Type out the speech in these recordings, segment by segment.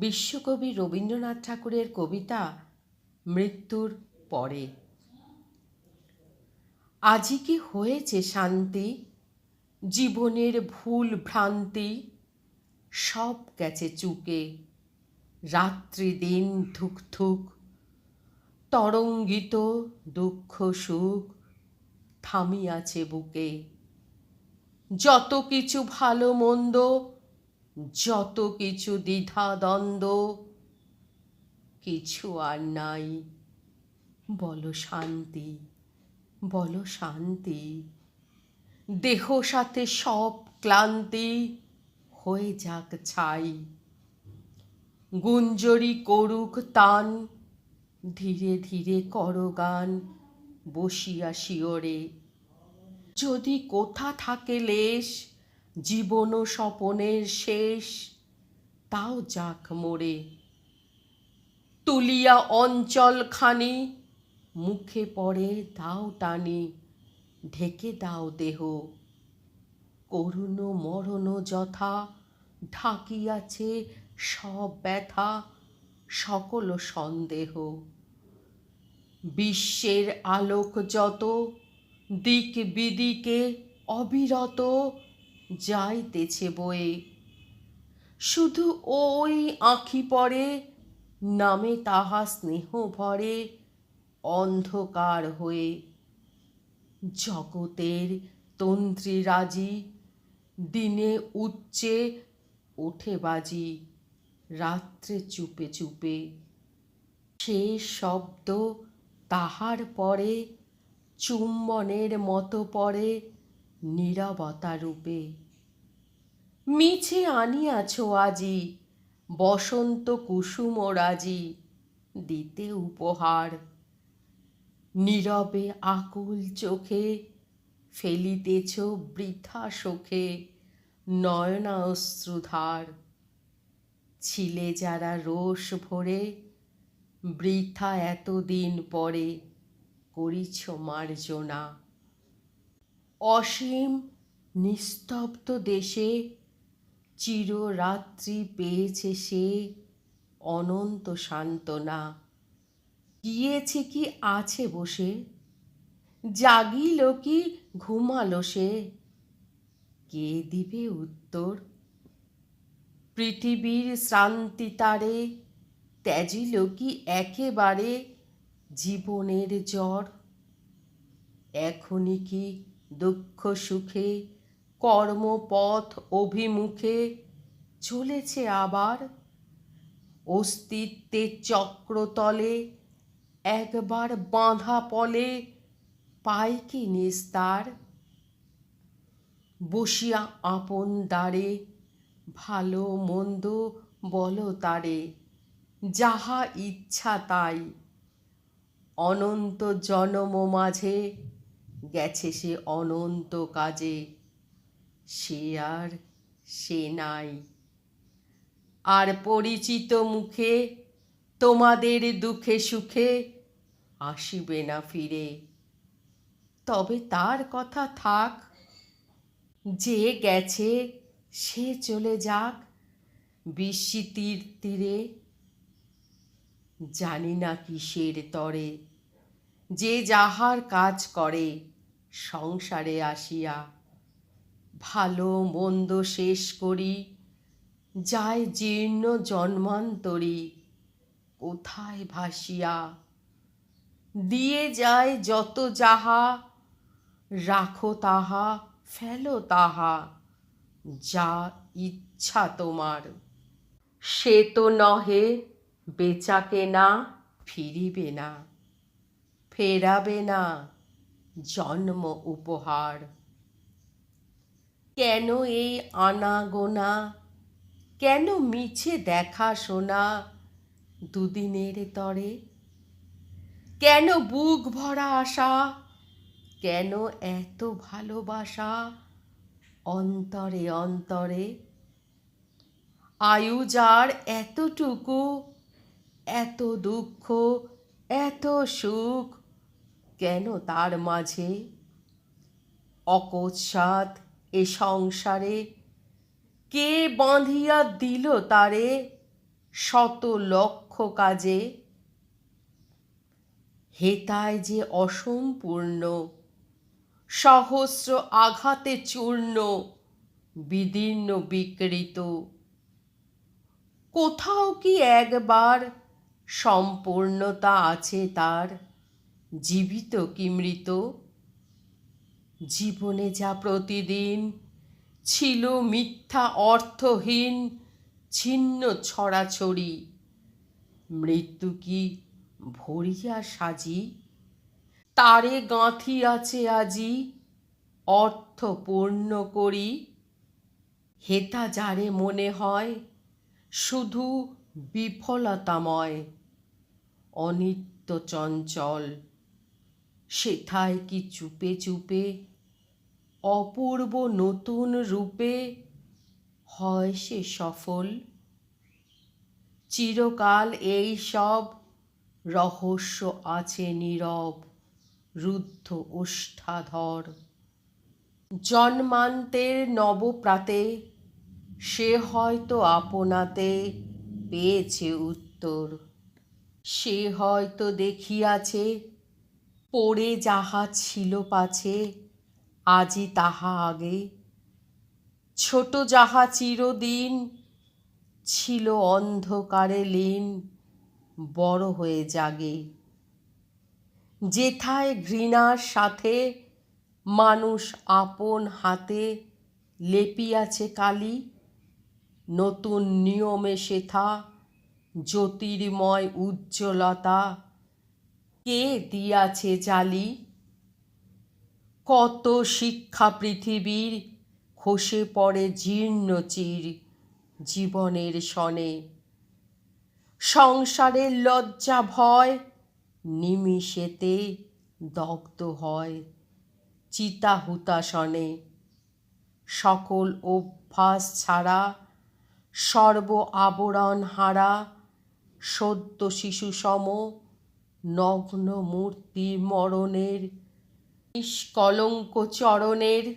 বিশ্বকবি রবীন্দ্রনাথ ঠাকুরের কবিতা মৃত্যুর পরে। আজি কি হয়েছে শান্তি? জীবনের ভুল ভ্রান্তি? সব গেছে চুকে। রাত্রি দিন থুক থুক তরঙ্গিত দুঃখ সুখ থামিয়াছে বুকে। যত কিছু ভালো মন্দ যত কিছু দ্বিধা দ্বন্দ্ব কিছু আর নাই। বলো শান্তি বলো শান্তি। দেহ সাথে সব ক্লান্তি হয়ে যাক ছাই। গুঞ্জরি করুক তান, ধীরে ধীরে করো গান বসিয়া শিওরে যদি কোথা থাকে লেশ জীবন স্বপনের শেষ। তাও যাক মোরে তুলিয়া অঞ্চল খানি, মুখে পড়ে দাও টানি, ঢেকে দাও দেহ। করুণ মরণ যথা, ঢাকিয়াছে সব ব্যথা, সকল সন্দেহ। বিশ্বের আলোক যত, দিক বিদিকে অবিরত যাইতেছে বয়ে। শুধু ওই আঁখি পড়ে, নামে তাহা স্নেহ ভরে, অন্ধকার হয়ে। জগতের তন্ত্রী রাজি, দিনে উচ্চে ওঠে বাজি, রাত্রে চুপে চুপে। সে শব্দ তাহার পরে, চুম্বনের মতো পড়ে নীরবতা রূপে মিছে আনিয়াছ আজি, বসন্ত কুসুম রাজি, দিতে উপহার। নীরবে আকুল চোখে ফেলিতেছ বৃথা শোখে নয়না অশ্রুধার ছিলে যারা রোষ ভরে, বৃথা এতদিন পরে করিছ মার্জনা। অসীম নিস্তব্ধ দেশে চিররাত্রি পেয়েছে সে অনন্ত সান্ত্বনা। গিয়েছে কি আছে বসে? জাগিল কি ঘুমালো সে? কে দিবে উত্তর? পৃথিবীর শ্রান্তি তারে ত্যাজিল কি একেবারে জীবনের জ্বর? এখনই কি দুঃখ সুখে, কর্মপথ অভিমুখে চলেছে আবার অস্তিত্বের চক্রতলে একবার বাঁধা পলে পায় কি নিস্তার? বসিয়া আপন দ্বারে ভালো মন্দ বলো তারে, যাহা ইচ্ছা তাই। অনন্ত জনম মাঝে গেছে সে অনন্ত কাজে, সে আর সে নাই। আর পরিচিত মুখে তোমাদের দুঃখে সুখে আসিবে না ফিরে। তবে তার কথা থাক, যে গেছে সে চলে যাক বিস্মৃতির তীরে। জানি না কিসের তরে। যে যাহার কাজ করে, সংসারে আসিয়া ভালো মন্দ শেষ করি যায় জীর্ণ জন্মান্তরী কোথায় ভাসিয়া? দিয়ে যায় যত যাহা, রাখো তাহা, ফেলো তাহা, যা ইচ্ছা তোমার। সে তো নহে, বেচাকে না, ফিরিবে না। ফেরাবে না জন্ম উপহার। কেন এই আনাগোনা? কেন মিছে দেখা শোনা দুদিনের তরে? কেন বুক ভরা আশা? কেন এত ভালোবাসা অন্তরে অন্তরে? আয়ু যার এতটুকু, এত দুঃখ, এত সুখ কেন তার মাঝে অকস্মাৎ এ সংসারে? কে বাঁধিয়া দিল তারে শত লক্ষ কাজে? হেতায় যে অসম্পূর্ণ, সহস্র আঘাতে চূর্ণ, বিদীর্ণ বিকৃত। কোথাও কি একবার সম্পূর্ণতা আছে তার? জীবিত কি মৃত? জীবনে যা প্রতিদিন ছিল মিথ্যা, অর্থহীন, ছিন্ন, ছড়াছড়ি। মৃত্যু কি ভরিয়া সাজি? তারে গাঁথি আছে আজি অর্থ পূর্ণ করি? হেতা যারে মনে হয় শুধু বিফলতাময়, অনিত্য চঞ্চল। সেথায় কি চুপে চুপে, অপূর্ব নতুন রূপে হয় সে সফল? চিরকাল এই সব রহস্য আছে নীরব, রুদ্ধ ওষ্ঠাধর। জন্মান্তের নবপ্রাতে সে হয়তো আপনাতে পেয়েছে উত্তর। সে হয়তো দেখিয়াছে পড়ে যাহা ছিল পাছে, আজি তাহা আগে। ছোট যাহা চিরদিন ছিল অন্ধকারে লীন, বড় হয়ে জাগে। যেথায় ঘৃণার সাথে মানুষ আপন হাতে লেপিয়াছে কালি, নতুন নিয়মে সেথা জ্যোতির্ময় উজ্জ্বলতা কে দিয়াছে জালি? কত শিক্ষা পৃথিবীর, খসে পড়ে জীর্ণ চির জীবনের সনে। সংসারের লজ্জা ভয়, নিমিষেতে দগ্ধ হয় চিতা হুতাসনে সকল অভ্যাস ছাড়া, সর্ব আবরণ হারা, সদ্য শিশু সম নগ্ন মূর্তি মরণের, নিষ্কলঙ্ক চরণের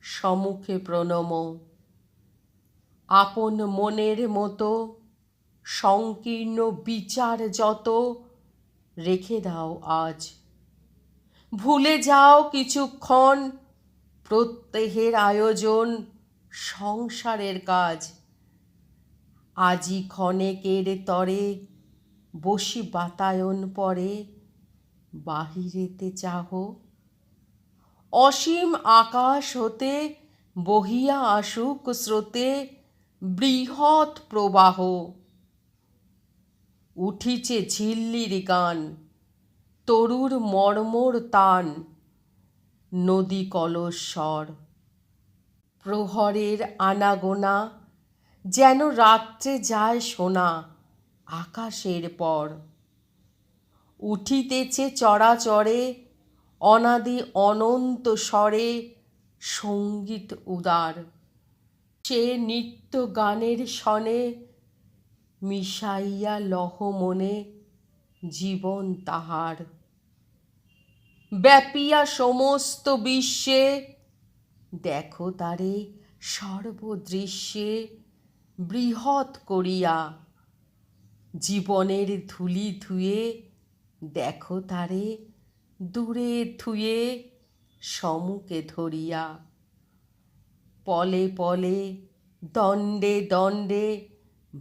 সম্মুখে প্রণম। আপন মনের মতো সংকীর্ণ বিচার যত রেখে দাও আজ। ভুলে যাও কিছুক্ষণ প্রত্যেহের আয়োজন সংসারের কাজ। আজি ক্ষণেকের তরে বসি বাতায়ন পরে বাহিরেতে চাহ। অসীম আকাশ হতে বহিয়া আসুক স্রোতে বৃহৎ প্রবাহ। উঠিছে ঝিল্লির গান, তরুর মর্মর তান, নদী কলস্বর প্রহরের আনাগোনা যেন রাত্রে যায় শোনা আকাশের পর। উঠিতেছে চড়াচড়ে অনাদি অনন্ত স্বরে সংগীত উদার। সে নিত্য গানের সনে মিশাইয়া লহ মনে জীবন তাহার। ব্যাপিয়া সমস্ত বিশ্বে, দেখো তারে সর্বদৃশ্যে বৃহৎ করিয়া জীবনের ধুলি ধুয়ে, দেখো তারে দূরে ধুয়ে সমুকে ধরিয়া। পলে পলে, দণ্ডে দণ্ডে,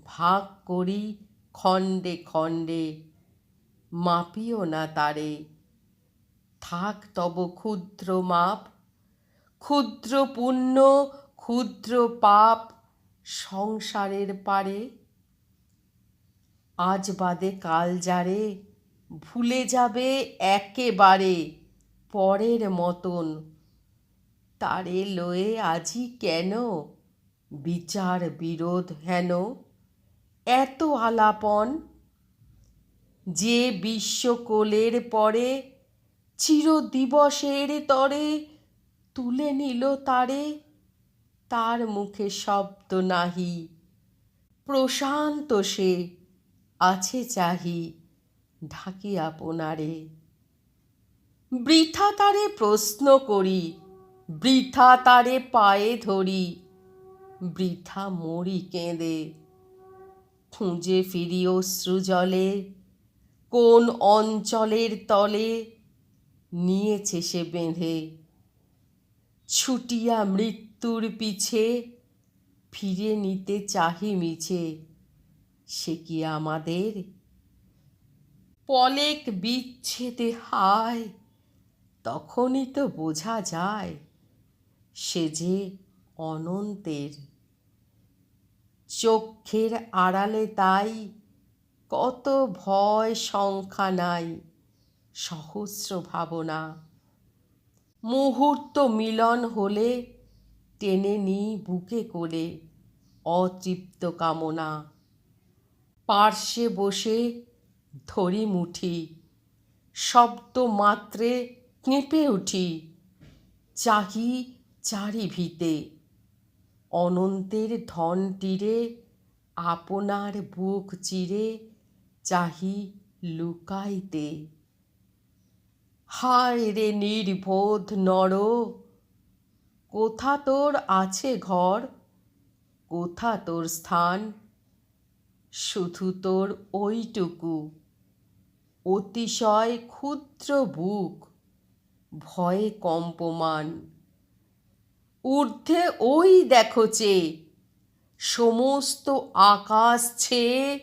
ভাগ করি খণ্ডে খণ্ডে। মাপিও না তারে, থাক তব ক্ষুদ্র মাপ। ক্ষুদ্র পুণ্য, ক্ষুদ্র পাপ, সংসারের পারে আজ বাদে কাল যারে, ভুলে যাবে একেবারে পরের মতন। তারে লয়ে আজি কেন বিচার বিরোধ হেন? এত আলাপন যে বিশ্বকোলের পরে চিরদিবসের তরে তুলে নিল তারে, তার মুখে শব্দ নাহি। প্রশান্ত সে আছে চাহি ঢাকি আপনারে। বৃথা তারে প্রশ্ন করি, বৃথা তারে পায়ে ধরি, বৃথা মরি কেঁদে। খুঁজে ফিরি অশ্রুজলে কোন অঞ্চলের তলে নিয়েছে সে বেঁধে। ছুটিয়া মৃত্যুর পিছে ফিরে নিতে চাহি মিছে সে কি আমাদের? পলেক বিচ্ছেদে হায়, তখনই তো বোঝা যায় সে যে অনন্তের। চক্ষের আড়ালে তাই কত ভয় সংখ্যা নাই, সহস্র ভাবনা। মুহূর্ত মিলন হলে টেনে নি বুকে করে অতৃপ্ত কামনা। পার্শ্বে বসে ধরি মুঠি, শব্দ মাত্রে কেঁপে উঠি, চাহি চারি ভিতে অনন্তের ধন তীরে, আপনার বুক চিরে চাহি লুকাইতে। হায় রে নির্বোধ নর, কোথা তোর আছে ঘর, কোথা তোর স্থান? শুধু তোর ওইটুকু। অতিশয় ক্ষুদ্র বুক, ভয়ে কম্পমান। ঊর্ধ্বে ওই দেখো চেয়ে সমস্ত আকাশ ছেয়ে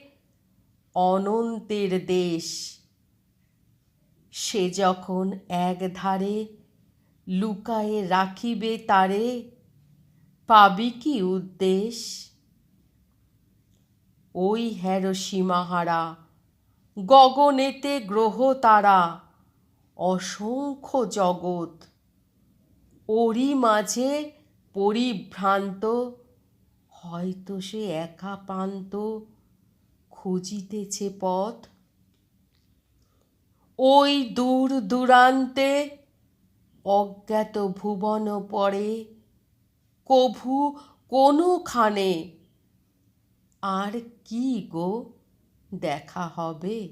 অনন্তের দেশ। সে যখন এক ধারে লুকায়ে রাখিবে তারে, পাবি কি উদ্দেশ? ওই হ্যার সীমাহারা গগনেতে গ্রহ তারা, অসংখ্য জগৎ। ওরই মাঝে পরিভ্রান্ত, হয়তো সে একা পান্ত খুঁজিতেছে পথ। ওই দূর দূরান্তে অজ্ঞাত ভুবন পরে কভু কোনোখানে আর কি গো দেখা হবে?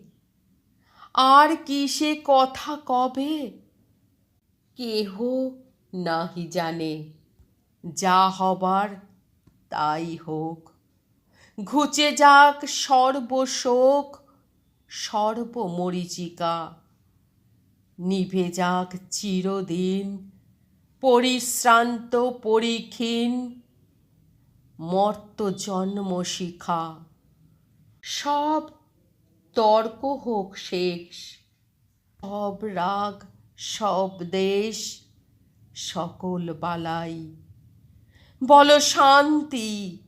আর কি সে কথা কবে? কেহ নাহি জানে। যা হবার তাই হোক। ঘুচে যাক সর্বশোক, সর্বমরিচিকা। নিভে যাক চিরদিন, পরিশ্রান্ত পরিক্ষীণ মর্ত জন্ম শিখা। সব তর্ক হোক শেষ, সব রাগ, সব দেশ, সকল বালাই। বল শান্তি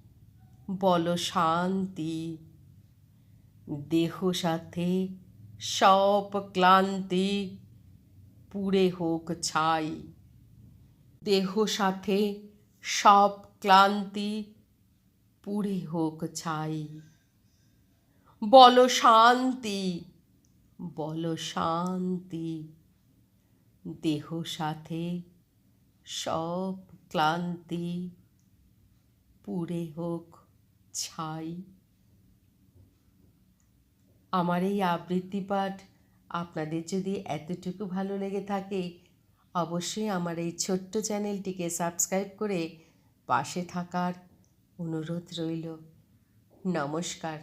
বল শান্তি। দেহ সাথে সব ক্লান্তি পুড়ে হোক ছাই। দেহ সাথে সব ক্লান্তি পুড়ে হোক ছাই। বল শান্তি বল শান্তি। দেহ সাথে সব ক্লান্তি। পুড়ে হোক ছাই। আমার এই আবৃত্তি পাঠ আপনাদের যদি এতটুকু ভালো লেগে থাকে, অবশ্যই আমার এই ছোট্ট চ্যানেলটিকে সাবস্ক্রাইব করে পাশে থাকার অনুরোধ রইল। নমস্কার।